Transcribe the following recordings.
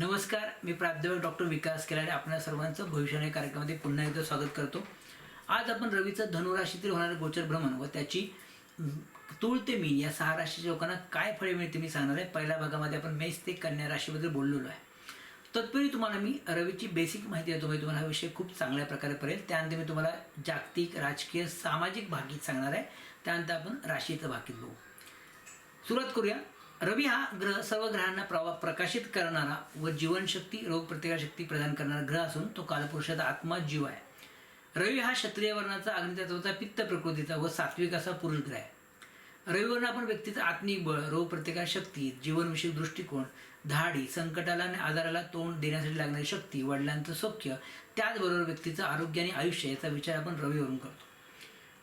नमस्कार मी प्राध्यापक डॉक्टर विकास केलाडे. आपल्या सर्वांचं भविष्याने कार्यक्रमामध्ये पुन्हा एकदा स्वागत करतो. आज आपण रवीचं धनुराशीतील होणारे गोचर भ्रमण व त्याची तूळ ते मीन या सहा राशीच्या लोकांना काय फळे मिळते मी सांगणार आहे. पहिल्या भागामध्ये आपण मेष ते कन्या राशीबद्दल बोललेलो आहे. तत्पूर्वी तुम्हाला मी रवीची बेसिक माहिती देतो. म्हणजे तुम्हाला हा विषय खूप चांगल्या प्रकारे पडेल. त्यानंतर मी तुम्हाला जागतिक राजकीय सामाजिक भागीत सांगणार आहे. त्यानंतर आपण राशीचं भागीत बघू. सुरुवात करूया. रवी हा ग्रह सर्व ग्रहांना प्रवा प्रकाशित करणारा व जीवनशक्ती रोगप्रतिकारशक्ती प्रदान करणारा ग्रह असून तो कालपुरुषाचा आत्मा जीव आहे. रवी हा क्षत्रिय वर्णाचा अग्नितत्वाचा पित्त प्रकृतीचा व सात्विक असा पुरुष ग्रह आहे. रविवर्ण आपण व्यक्तीचं आत्मिक बळ रोगप्रतिकार शक्ती जीवनविषयक दृष्टिकोन धाडी संकटाला आणि आजाराला तोंड देण्यासाठी लागणारी शक्ती वडिलांचं सौख्य त्याचबरोबर व्यक्तीचं आरोग्य आणि आयुष्य याचा विचार आपण रवीवरून करतो.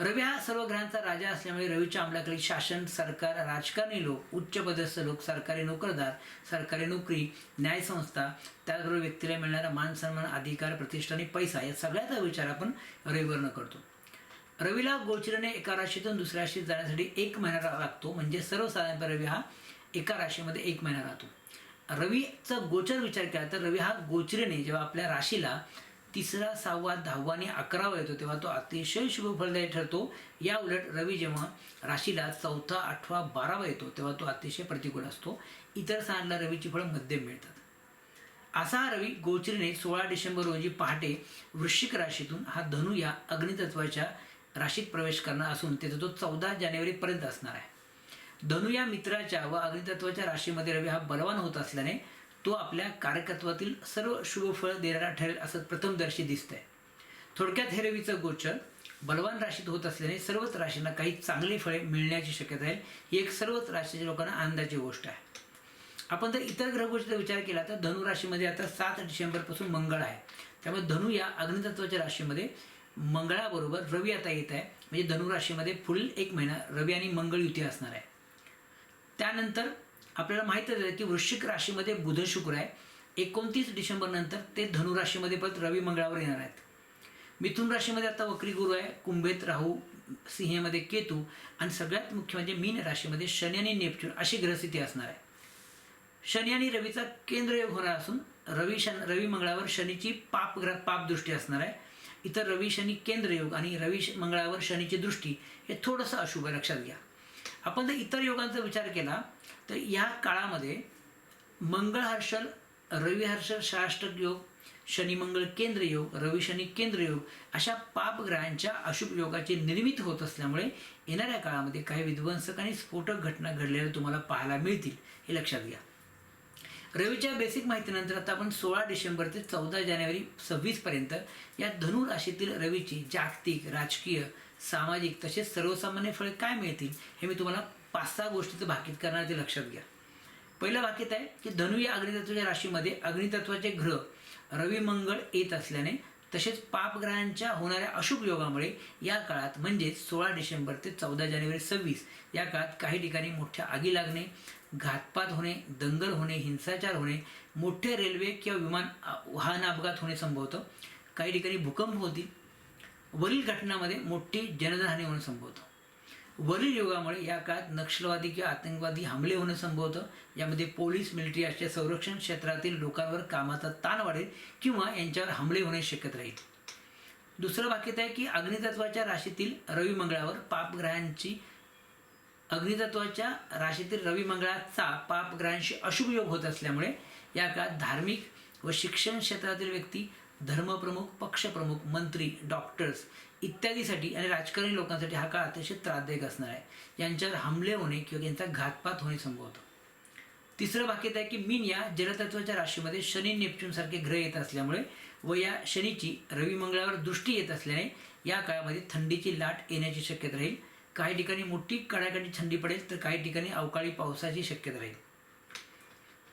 रवी हा सर्व ग्रहांचा राजा असल्यामुळे रवीच्या अंमलाखाली शासन सरकार राजकारणी लोक उच्च पदस्थ लोक सरकारी नोकरदार सरकारी नोकरी न्यायसंस्था त्याचबरोबर व्यक्तीला मिळणारा मान सन्मान अधिकार प्रतिष्ठा आणि पैसा या सगळ्याचा विचार आपण रविवरनं करतो. रवीला गोचरीने एका राशीतून दुसऱ्या राशीत जाण्यासाठी एक महिना लागतो म्हणजे सर्वसाधारणपणे रवी हा एका राशीमध्ये एक महिना राहतो. रवीचा गोचर विचार केला तर रवी हा गोचरीने जेव्हा आपल्या राशीला तिसरा सहावा दहावा आणि अकरावा येतो तेव्हा तो अतिशय शुभफलदायी ठरतो. या उलट रवी जेव्हा राशीला चौथा आठवा बारावा येतो तेव्हा तो अतिशय प्रतिकूल असतो. इतर सहांना रवीची फळं मध्यम मिळतात. असा हा रवी गोचरीने सोळा डिसेंबर रोजी पहाटे वृश्चिक राशीतून हा धनु या अग्नितत्वाच्या राशीत प्रवेश करणार असून त्याचा तो चौदा जानेवारीपर्यंत असणार आहे. धनु या मित्राच्या व अग्नितत्वाच्या राशीमध्ये रवी हा बलवान होत असल्याने तो आपल्या कार्यकत्वातील सर्व शुभ फळ देणारा ठरेल असं प्रथमदर्शी दिसतंय. थोडक्यात हे रवीचं गोचर बलवान राशीत होत असल्याने सर्वच राशींना काही चांगली फळे मिळण्याची शक्यता आहे. ही एक सर्वच राशीच्या लोकांना आनंदाची गोष्ट आहे. आपण जर इतर ग्रहगोष्टीचा विचार केला तर धनु राशीमध्ये आता सात डिसेंबरपासून मंगळ आहे. त्यामुळे धनु या अग्नितत्वाच्या राशीमध्ये मंगळाबरोबर रवी आता येत आहे. म्हणजे धनु राशीमध्ये पुढील एक महिना रवी आणि मंगळ युती असणार आहे. त्यानंतर आपल्याला माहीतच आहे की वृश्चिक राशीमध्ये बुध शुक्र आहे. एकोणतीस डिसेंबर नंतर ते धनुराशीमध्ये परत रवी मंगळावर येणार आहेत. मिथुन राशीमध्ये आता वक्री गुरु आहे कुंभेत राहू सिंहेमध्ये केतू आणि सगळ्यात मुख्य म्हणजे मीन राशीमध्ये शनी आणि नेपच्यून अशी ग्रहस्थिती असणार आहे. शनी आणि रवीचा केंद्रयोग होणार असून रवी शन रवी मंगळावर शनीची पाप ग्रह पाप दृष्टी असणार आहे. इतर रवी शनी केंद्रयोग आणि रवी श- मंगळावर शनीची दृष्टी हे थोडंसं अशुभ लक्षात घ्या. आपण जर इतर योगांचा विचार केला तर या काळामध्ये मंगळ हर्षल रवी शाष्टक योग शनिमंगळ केंद्र योग रविशनी केंद्र योग अशा पापग्रहांच्या अशुभ योगाची निर्मिती होत असल्यामुळे येणाऱ्या काळामध्ये काही विध्वंसक आणि स्फोटक घटना घडलेल्या तुम्हाला पाहायला मिळतील हे लक्षात घ्या. रवीच्या बेसिक माहितीनंतर आता आपण सोळा डिसेंबर ते चौदा जानेवारी सव्वीसपर्यंत या धनु राशीतील रवीची जागतिक राजकीय सामाजिक तसेच सर्वसामान्य फळे काय मिळतील हे मी तुम्हाला पाच सहा गोष्टीचं भाकीत करणार ते लक्षात घ्या. पहिलं भाकीत आहे की धनु या अग्नितत्वाच्या राशीमध्ये अग्नितत्वाचे ग्रह रवी मंगळ येत असल्याने तसेच पापग्रहांच्या होणाऱ्या अशुभ योगामुळे या काळात म्हणजेच सोळा डिसेंबर ते चौदा जानेवारी सव्वीस या काळात काही ठिकाणी मोठ्या आगी लागणे घातपात होणे दंगल होणे हिंसाचार होणे मोठे रेल्वे किंवा विमान वाहन अपघात होणे संभवतं. काही ठिकाणी भूकंप होतील वरील घटनामध्ये मोठी जनधनहानी होणं संभवतं. वरील योगामुळे या काळात नक्षलवादी किंवा आतंकवादी हमले होणं संभवतं. यामध्ये पोलीस मिलिटरी अशा संरक्षण क्षेत्रातील लोकांवर कामाचा ताण वाढेल किंवा यांच्यावर हमले होणे शक्यत राहील. दुसरं वाक्यत आहे की अग्नितत्वाच्या राशीतील रवी मंगळावर पापग्रहांची अग्नितत्वाच्या राशीतील रवी मंगळाचा पापग्रहांशी अशुभ योग होत असल्यामुळे या काळात धार्मिक व शिक्षण क्षेत्रातील व्यक्ती धर्मप्रमुख पक्षप्रमुख मंत्री डॉक्टर्स इत्यादीसाठी आणि राजकारणी लोकांसाठी हा काळ अतिशय त्रासदायक असणार आहे. यांच्यावर हमले होणे किंवा यांचा घातपात होणे संभवतं. तिसरं वाक्यात आहे की मीन या जलतत्वाच्या राशीमध्ये शनी नेपच्यून सारखे ग्रह येत असल्यामुळे व या शनीची रवी मंगळावर दृष्टी येत असल्याने या काळामध्ये थंडीची लाट येण्याची शक्यता राहील. काही ठिकाणी मोठी कडाकडी थंडी पडेल तर काही ठिकाणी अवकाळी पावसाची शक्यता राहील.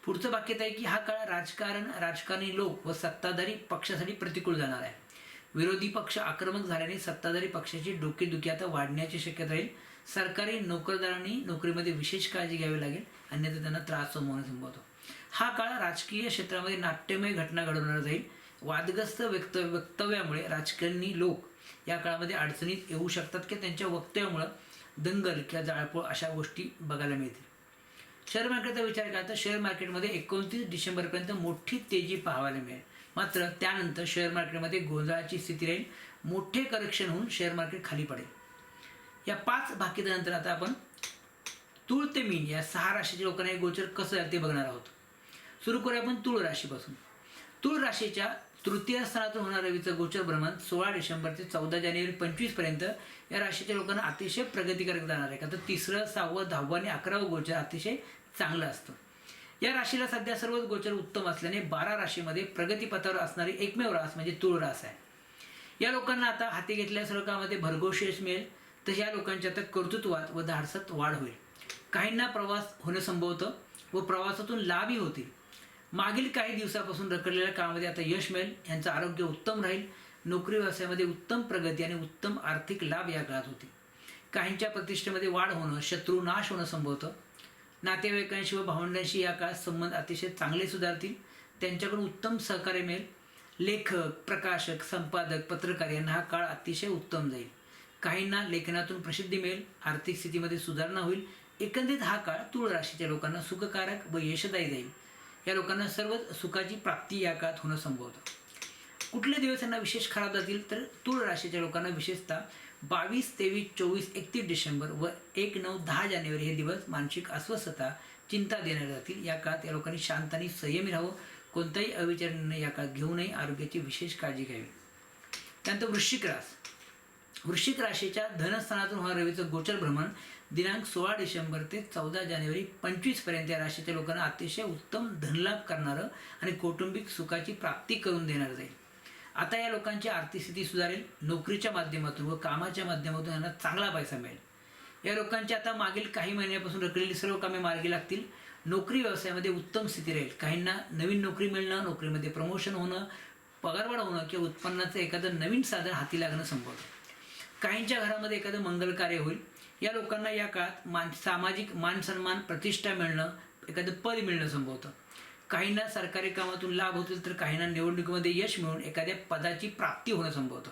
पुढचं वाक्यत आहे की हा काळ राजकारण राजकारणी लोक व सत्ताधारी पक्षासाठी प्रतिकूल जाणार आहे. विरोधी पक्ष आक्रमक झाल्याने सत्ताधारी पक्षाची डोकेदुखी आता वाढण्याची शक्यता राहील. सरकारी नोकरदारांनी नोकरीमध्ये विशेष काळजी घ्यावी लागेल अन्यथा त्यांना त्रास होणं संभवतो हा काळ राजकीय क्षेत्रामध्ये नाट्यमय घटना घडवणार जाईल. वादग्रस्त व्यक्त वक्तव्यामुळे राजकारणी लोक या काळामध्ये अडचणीत येऊ शकतात की त्यांच्या वक्तव्यामुळं दंगल किंवा जाळपोळ अशा गोष्टी बघायला मिळतील. शेअर मार्केटचा विचार केला तर शेअर मार्केटमध्ये एकोणतीस डिसेंबरपर्यंत मोठी तेजी पाहायला मिळेल. मात्र त्यानंतर शेअर मार्केटमध्ये गोंधळाची स्थिती राहील. मोठे करेक्शन होऊन शेअर मार्केट खाली पडेल. या पाच भाकीदानंतर आता आपण तूळ ते मीन या सहा राशीच्या लोकांना हे गोचर कसं आहे ते बघणार आहोत. सुरू करूया आपण तूळ राशीपासून. तूळ राशीच्या तृतीय स्थानातून होणारा रवीचं गोचर भ्रमण सोळा डिसेंबर ते चौदा जानेवारी पंचवीसपर्यंत या राशीच्या लोकांना अतिशय प्रगतीकारक जाणार आहे. का तर तिसरं सहावं दहावं आणि अकरावं गोचर अतिशय चांगलं असतं. या राशीला सध्या सर्वच गोचर उत्तम असल्याने बारा राशीमध्ये प्रगतीपथावर असणारी एकमेव रास म्हणजे तुळ रास आहे. या लोकांना आता हाती घेतलेल्या सर्व कामामध्ये यश मिळेल तर या लोकांच्या आता कर्तृत्वात व धाडसात वाढ होईल. काहींना प्रवास होणं संभवतं व प्रवासातून लाभही होतील. मागील काही दिवसापासून रखडलेल्या कामामध्ये आता यश मिळेल यांचं आरोग्य उत्तम राहील नोकरी व्यवसायामध्ये उत्तम प्रगती आणि उत्तम आर्थिक लाभ या काळात होतील. काहींच्या प्रतिष्ठेमध्ये वाढ होणं शत्रू नाश होणं संभवतं नातेवाईकांशी व भावंडांशी या काळात संबंध अतिशय चांगले सुधारतील. त्यांच्याकडून उत्तम सहकार्य मिळेल. लेखक प्रकाशक संपादक पत्रकार यांना हा काळ अतिशय उत्तम जाईल. काहींना लेखनातून प्रसिद्धी मिळेल. आर्थिक स्थितीमध्ये सुधारणा होईल. एकंदरीत हा काळ तुळ राशीच्या लोकांना सुखकारक व यशदायी जाईल. या लोकांना सर्वच सुखाची प्राप्ती या काळात होणं संभवतं. कुठले दिवस यांना विशेष खराब जातील तर तुळ राशीच्या लोकांना विशेषतः बावीस तेवीस चोवीस एकतीस डिसेंबर व एक नऊ दहा जानेवारी हे दिवस मानसिक अस्वस्थता चिंता देण्यात जातील. या काळात या लोकांनी शांत आणि संयमी राहावं. कोणताही अविचार निर्णय या काळात घेऊ नये. आरोग्याची विशेष काळजी घ्यावी. त्यानंतर वृश्चिक रास वृश्चिक राशीच्या धनस्थानातून होणार रवीचं गोचर भ्रमण दिनांक सोळा डिसेंबर ते चौदा जानेवारी पंचवीसपर्यंत या राशीच्या लोकांना अतिशय उत्तम धनलाभ करणारं आणि कौटुंबिक सुखाची प्राप्ती करून देणार जाईल. आता या लोकांची आर्थिक स्थिती सुधारेल नोकरीच्या माध्यमातून व कामाच्या माध्यमातून यांना चांगला पैसा मिळेल. या लोकांची आता मागील काही महिन्यापासून रखडलेली सर्व कामे मार्गी लागतील. नोकरी व्यवसायामध्ये उत्तम स्थिती राहील. काहींना नवीन नोकरी मिळणं नोकरीमध्ये प्रमोशन होणं पगारवाढ होणं किंवा उत्पन्नाचं एखादं नवीन साधन हाती लागणं संभवतं काहींच्या घरामध्ये एखादं मंगल कार्य होईल. या लोकांना या काळात मान सामाजिक मानसन्मान प्रतिष्ठा मिळणं एखादं पद मिळणं संभवतं. काहींना सरकारी कामातून लाभ होतील तर काहींना निवडणुकीमध्ये यश मिळून एखाद्या पदाची प्राप्ती होणं संभवतं.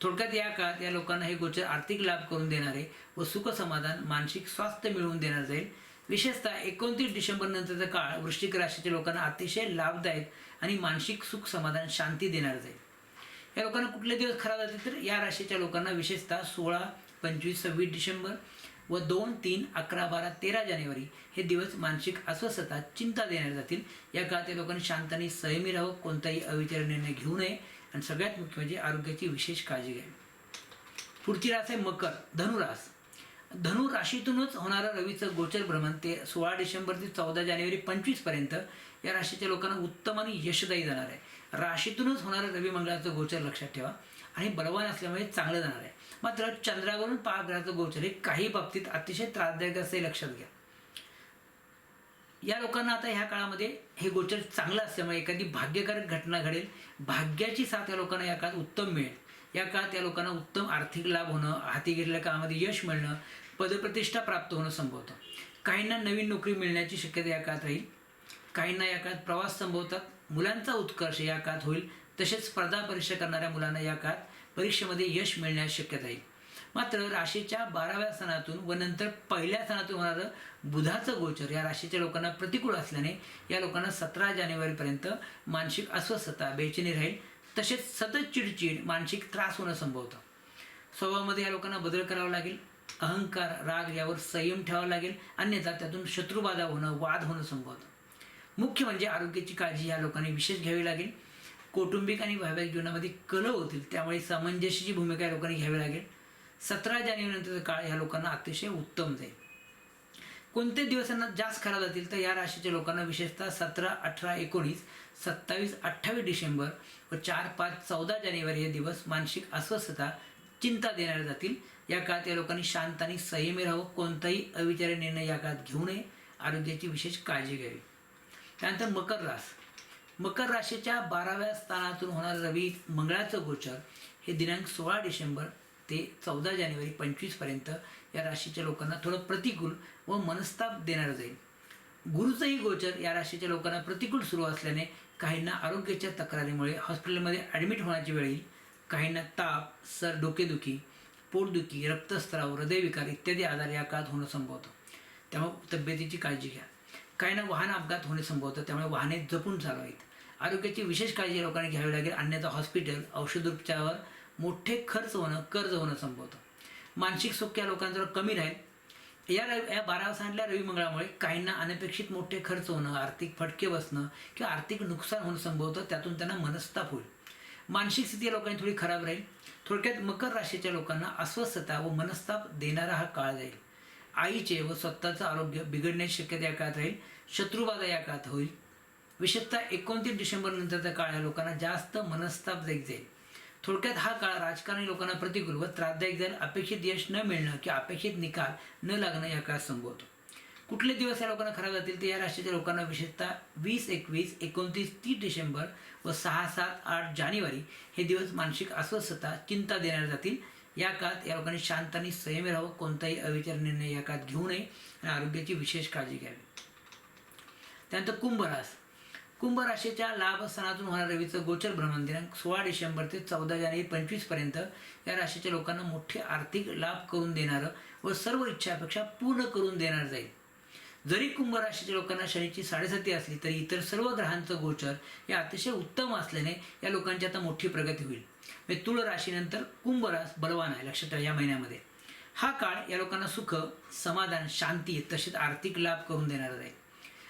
थोडक्यात या काळात या लोकांना हे गोचर आर्थिक लाभ करून देणारे व सुख समाधान मानसिक स्वास्थ्य मिळवून देणार जाईल. विशेषतः एकोणतीस डिसेंबर नंतरचा काळ वृश्चिक राशीच्या लोकांना अतिशय लाभदायक आणि मानसिक सुख समाधान शांती देणार जाईल. या लोकांना कुठले दिवस खराब जातील तर या राशीच्या लोकांना विशेषतः सोळा पंचवीस सव्वीस डिसेंबर व दोन तीन अकरा बारा तेरा जानेवारी हे दिवस मानसिक अस्वस्थता चिंता देण्यात जातील. या काळात या लोकांनी शांताने संयमी राहावं कोणताही अविचार निर्णय घेऊ नये. आणि सगळ्यात मुख्य म्हणजे आरोग्याची विशेष काळजी घ्यावी. पुढची रास आहे मकर धनुरास. धनु राशीतूनच होणारं रवीचं गोचर भ्रमण ते सोळा डिसेंबर ते चौदा जानेवारी पंचवीसपर्यंत या राशीच्या लोकांना उत्तम आणि यशदायी जाणार आहे. राशीतूनच होणारं रवी मंगळाचं गोचर लक्षात ठेवा. आणि बलवान असल्यामुळे चांगलं जाणार आहे. मात्र चंद्रावरून पाळग्रहाचं गोचर हे काही बाबतीत अतिशय त्रासदायक असे लक्षात घ्या. या लोकांना आता ह्या काळामध्ये हे गोचर चांगलं असल्यामुळे एखादी भाग्यकारक घटना घडेल. भाग्याची साथ या लोकांना या काळात उत्तम मिळेल. या काळात या लोकांना उत्तम आर्थिक लाभ होणं हाती घेतलेल्या कामामध्ये यश मिळणं पदप्रतिष्ठा प्राप्त होणं संभवतं. काहींना नवीन नोकरी मिळण्याची शक्यता या काळात राहील. काहींना या काळात प्रवास संभवतात. मुलांचा उत्कर्ष या काळात होईल. तसेच स्पर्धा परीक्षा करणाऱ्या मुलांना या काळात परीक्षेमध्ये यश मिळण्यास शक्यता येईल मात्र राशीच्या बाराव्या सणातून व नंतर पहिल्या सणातून होणारं बुधाचं गोचर या राशीच्या लोकांना प्रतिकूल असल्याने या लोकांना सतरा जानेवारीपर्यंत मानसिक अस्वस्थता बेचैनी राहील. तसेच सतत चिडचिड मानसिक त्रास होणं संभवतं. स्वभावामध्ये या लोकांना बदल करावा लागेल. अहंकार राग यावर संयम ठेवावा लागेल. अन्यथा त्यातून शत्रुबाधा होणं वाद होणं संभवतं. मुख्य म्हणजे आरोग्याची काळजी या लोकांनी विशेष घ्यावी लागेल. कौटुंबिक आणि वैवाहिक जीवनामध्ये कल होतील त्यामुळे सामंजस्याची भूमिका या लोकांनी घ्यावी लागेल. सतरा जानेवारीनंतरचा काळ ह्या लोकांना अतिशय उत्तम जाईल. कोणते दिवसांना जास्त खराब जातील तर या राशीच्या लोकांना विशेषतः सतरा अठरा एकोणीस सत्तावीस अठ्ठावीस डिसेंबर व चार पाच चौदा जानेवारी हे दिवस मानसिक अस्वस्थता चिंता देणारे जातील. या काळात या लोकांनी शांत आणि संयमी राहावं. कोणताही अविचारी निर्णय या काळात घेऊ नये. आरोग्याची विशेष काळजी घ्यावी. त्यानंतर मकर रास मकर राशीच्या बाराव्या स्थानातून होणारं रवी मंगळाचं गोचर हे दिनांक सोळा डिसेंबर ते चौदा जानेवारी पंचवीसपर्यंत या राशीच्या लोकांना थोडं प्रतिकूल व मनस्ताप देणारं जाईल. गुरुचंही गोचर या राशीच्या लोकांना प्रतिकूल सुरू असल्याने काहींना आरोग्याच्या तक्रारीमुळे हॉस्पिटलमध्ये ॲडमिट होण्याची वेळ येईल. काहींना ताप सर डोकेदुखी पोटदुखी रक्तस्त्राव हृदयविकार इत्यादी आजार या काळात होणं संभवतं. त्यामुळे तब्येतीची काळजी घ्या. काहींना वाहन अपघात होणे संभवतं त्यामुळे वाहने जपून चालवावीत. आरोग्याची विशेष काळजी लोकांनी घ्यावी लागेल. अन्यथा हॉस्पिटल औषधोपचारावर मोठे खर्च होणं कर्ज होणं संभवतं मानसिक सुख या लोकांजवळ कमी राहील. या रवि या बारा सांगितल्या रविमंगळामुळे काहींना अनपेक्षित मोठे खर्च होणं आर्थिक फटके बसणं किंवा आर्थिक नुकसान होणं संभवतं त्यातून त्यांना मनस्ताप होईल. मानसिक स्थिती लोकांची थोडी खराब राहील. थोडक्यात मकर राशीच्या लोकांना अस्वस्थता व मनस्ताप देणारा हा काळ जाईल. आईचे व स्वतःचं आरोग्य बिघडण्याची शक्यता या काळात राहील. शत्रुबाधा या काळात होईल. विशेषतः एकोणतीस डिसेंबर नंतरचा काळ या लोकांना जास्त मनस्तापदायक जाईल. थोडक्यात हा काळ राजकारणी लोकांना प्रतिकूल व त्रासदायक जाईल. अपेक्षित यश न मिळणं किंवा अपेक्षित निकाल न लागणं या काळात संभवतो कुठले दिवस या लोकांना खराब जातील ते या राष्ट्राच्या लोकांना विशेषतः वीस एकवीस एकोणतीस तीस डिसेंबर व सहा सात आठ जानेवारी हे दिवस मानसिक अस्वस्थता चिंता देणारे जातील. या काळात या लोकांनी शांत आणि संयमी राहावं कोणताही अविचार निर्णय या काळात घेऊ नये आणि आरोग्याची विशेष काळजी घ्यावी. त्यानंतर कुंभरास. कुंभ राशीच्या लाभ स्थानातून होणार रवीचं गोचर भ्रमण दिनांक सोळा डिसेंबर ते चौदा जानेवारी पंचवीसपर्यंत या राशीच्या लोकांना मोठे आर्थिक लाभ करून देणारं व सर्व इच्छा अपेक्षा पूर्ण करून देणार जाईल. जरी कुंभ राशीच्या लोकांना शनीची साडेसाती असली तरी इतर सर्व ग्रहांचं गोचर हे अतिशय उत्तम असल्याने या लोकांची आता मोठी प्रगती होईल. म्हणजे तुळ राशीनंतर कुंभ रास बलवान आहे लक्षात ठेवा या महिन्यामध्ये. हा काळ या लोकांना सुख समाधान शांती तसेच आर्थिक लाभ करून देणार जाईल.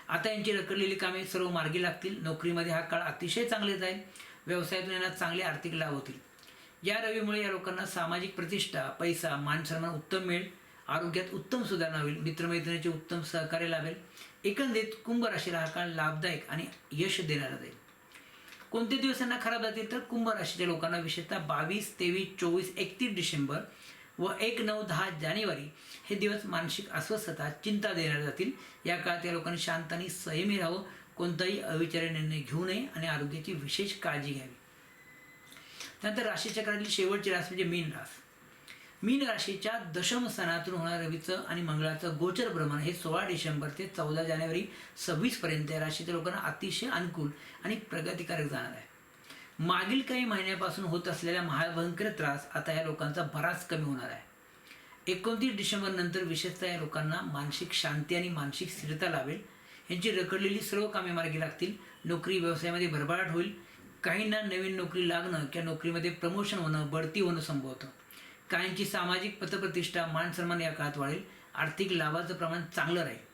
आता यांची रखडलेली कामे सर्व मार्गी लागतील. नोकरीमध्ये हा काळ अतिशय चांगले जाईल. व्यवसायातून यांना चांगले आर्थिक लाभ होतील. या रवीमुळे या लोकांना सामाजिक प्रतिष्ठा पैसा मान सन्मान उत्तम मिळेल. आरोग्यात उत्तम सुधारणा होईल. मित्रमैत्रिणीचे उत्तम सहकार्य लाभेल. एकंदरीत कुंभ राशीला हा काळ लाभदायक आणि यश देणारा जाईल. कोणते दिवस यांना खराब जातील? तर कुंभ राशीच्या लोकांना विशेषतः बावीस तेवीस चोवीस एकतीस डिसेंबर व एक नऊ दहा जानेवारी हे दिवस मानसिक अस्वस्थता चिंता देणार जातील. या काळात या लोकांनी शांत आणि संयमी राहावं. कोणताही अविचारी निर्णय घेऊ नये आणि आरोग्याची विशेष काळजी घ्यावी. त्यानंतर राशीचक्रातली शेवटची रास म्हणजे मीन रास मीन राशीच्या दशम स्थानातून होणार रवीचं आणि मंगळाचं गोचर भ्रमण हे सोळा डिसेंबर ते चौदा जानेवारी सव्वीसपर्यंत या राशीच्या लोकांना अतिशय अनुकूल आणि प्रगतिकारक जाणार आहे. मागील काही महिन्यापासून होत असलेला महाभयंकर त्रास आता या लोकांचा बराच कमी होणार आहे. एकोणतीस डिसेंबर नंतर विशेषतः या लोकांना मानसिक शांती आणि मानसिक स्थिरता लावेल यांची रखडलेली सर्व कामे मार्गी लागतील. नोकरी व्यवसायामध्ये भरभराट होईल. काहींना नवीन नोकरी लागणं किंवा नोकरीमध्ये प्रमोशन होणं बढती होणं संभवतं. काहींची सामाजिक पतप्रतिष्ठा मान सन्मान या काळात वाढेल. आर्थिक लाभाचं प्रमाण चांगलं राहील.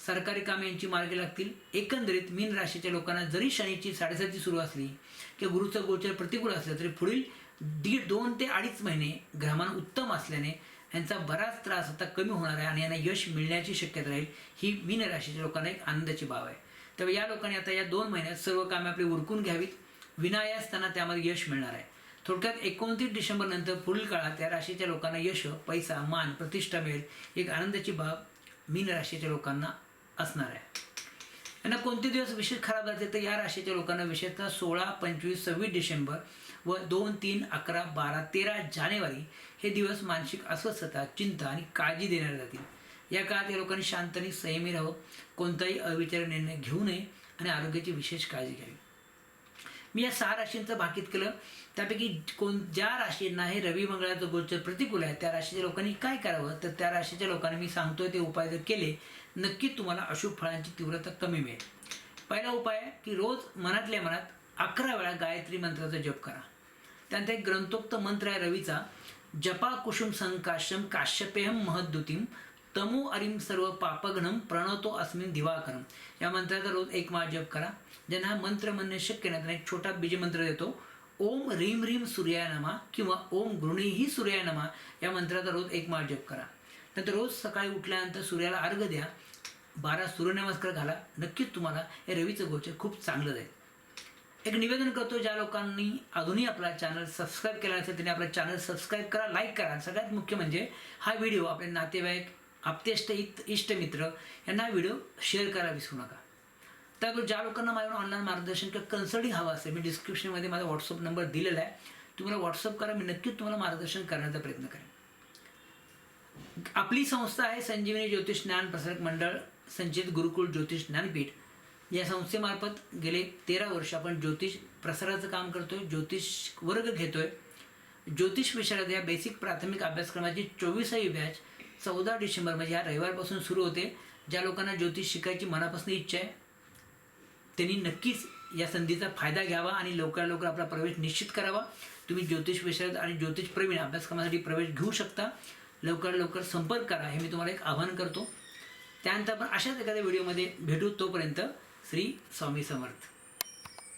सरकारी कामे यांची मार्गी लागतील. एकंदरीत मीन राशीच्या लोकांना जरी शनीची साडेसाती सुरू असली किंवा गुरुचं गोचर प्रतिकूल असलं तरी पुढील दीड दोन ते अडीच महिने ग्रहमान उत्तम असल्याने यांचा बराच त्रास आता कमी होणार आहे आणि यांना यश मिळण्याची शक्यता राहील ही मीन राशीच्या लोकांना एक आनंदाची बाब आहे. त्यामुळे या लोकांनी आता या दोन महिन्यात सर्व कामे आपली उरकून घ्यावीत. विनायास त्यांना त्यामध्ये यश मिळणार आहे. थोडक्यात एकोणतीस डिसेंबर नंतर पुढील काळात या राशीच्या लोकांना यश पैसा मान प्रतिष्ठा मिळेल. एक आनंदाची बाब मीन राशीच्या लोकांना असणार आहे. यांना कोणते दिवस विशेष खराब जाते तर या राशीच्या लोकांना विशेषतः सोळा पंचवीस सव्वीस डिसेंबर व दोन तीन अकरा बारा तेरा जानेवारी हे दिवस मानसिक अस्वस्थता चिंता आणि काळजी देणारे जातील. या काळात या लोकांनी शांत आणि संयमी राहावं. कोणताही अविचार निर्णय घेऊ नये आणि आरोग्याची विशेष काळजी घ्यावी. मी या सहा राशींचं भाकीत केलं. त्यापैकी कोण ज्या राशींना हे रवी मंगळाचं गोचर प्रतिकूल आहे त्या राशीच्या लोकांनी काय करावं? तर त्या राशीच्या लोकांनी मी सांगतोय ते उपाय जर केले नक्की तुम्हाला अशुभ फळांची तीव्रता कमी मिळेल. पहिला उपाय आहे की रोज मनातल्या मनात अकरा वेळा गायत्री मंत्राचा जप करा. त्यानंतर एक ग्रंथोक्त मंत्र आहे रवीचा जपा कुसुम संकाशम काश्यपेहम महद्दुतीम तमो अरिम सर्व पापघ्नम प्रणतो अस्मिन दिवाकरम. या मंत्राचा रोज एक माळ जप करा. ज्यांना हा मंत्र म्हणणे शक्य नाही त्यांना एक छोटा बीजमंत्र देतो. ओम रीम रीम सूर्याय नमा किंवा ओम गृणीही सूर्याय नमा या मंत्राचा रोज एक माळ जप करा. नंतर रोज सकाळी उठल्यानंतर सूर्याला अर्घ द्या. बारा सूर्यनमस्कार घाला. नक्कीच तुम्हाला हे रवीचं गोचर खूप चांगलं जाईल एक निवेदन करतो ज्या लोकांनी अजूनही आपला चॅनल सबस्क्राईब केला असेल त्यांनी आपला चॅनल सबस्क्राईब करा लाईक करा. सगळ्यात मुख्य म्हणजे हा व्हिडिओ आपले नातेवाईक आपतेष्ट इत इष्टमित्र यांना व्हिडिओ शेअर करायला विसरू नका. त्याबरोबर ज्या लोकांना माझ्या ऑनलाईन मार्गदर्शन किंवा कन्सल्टिंग हवं असेल मी डिस्क्रिप्शनमध्ये माझा व्हॉट्सअप नंबर दिलेला आहे. तुम्हाला व्हॉट्सअप करा मी नक्कीच तुम्हाला मार्गदर्शन करण्याचा प्रयत्न करेन. आपली संस्था आहे संजीवनी ज्योतिष ज्ञान प्रसारक मंडळ. संचित गुरुकुल ज्योतिष ज्ञानपीठ. या संस्थेमार्फत गेले तेरा वर्ष आपण ज्योतिष प्रसाराचं काम करतोय ज्योतिष वर्ग घेतोय. ज्योतिष विशारद या बेसिक प्राथमिक अभ्यासक्रमाची चोवीसावी बॅच चौदा डिसेंबर म्हणजे या रविवारपासून सुरू होते ज्या लोकांना ज्योतिष शिकायची मनापासून इच्छा आहे त्यांनी नक्कीच या संधीचा फायदा घ्यावा आणि लवकरात लवकर आपला प्रवेश निश्चित करावा. तुम्ही ज्योतिष विषयात आणि ज्योतिष प्रवीण अभ्यासक्रमासाठी प्रवेश घेऊ शकता. लवकरात लवकर संपर्क करा हे मी तुम्हाला एक आवाहन करतो. त्यानंतर आपण अशाच एखाद्या व्हिडिओमध्ये भेटू तोपर्यंत श्री स्वामी समर्थ.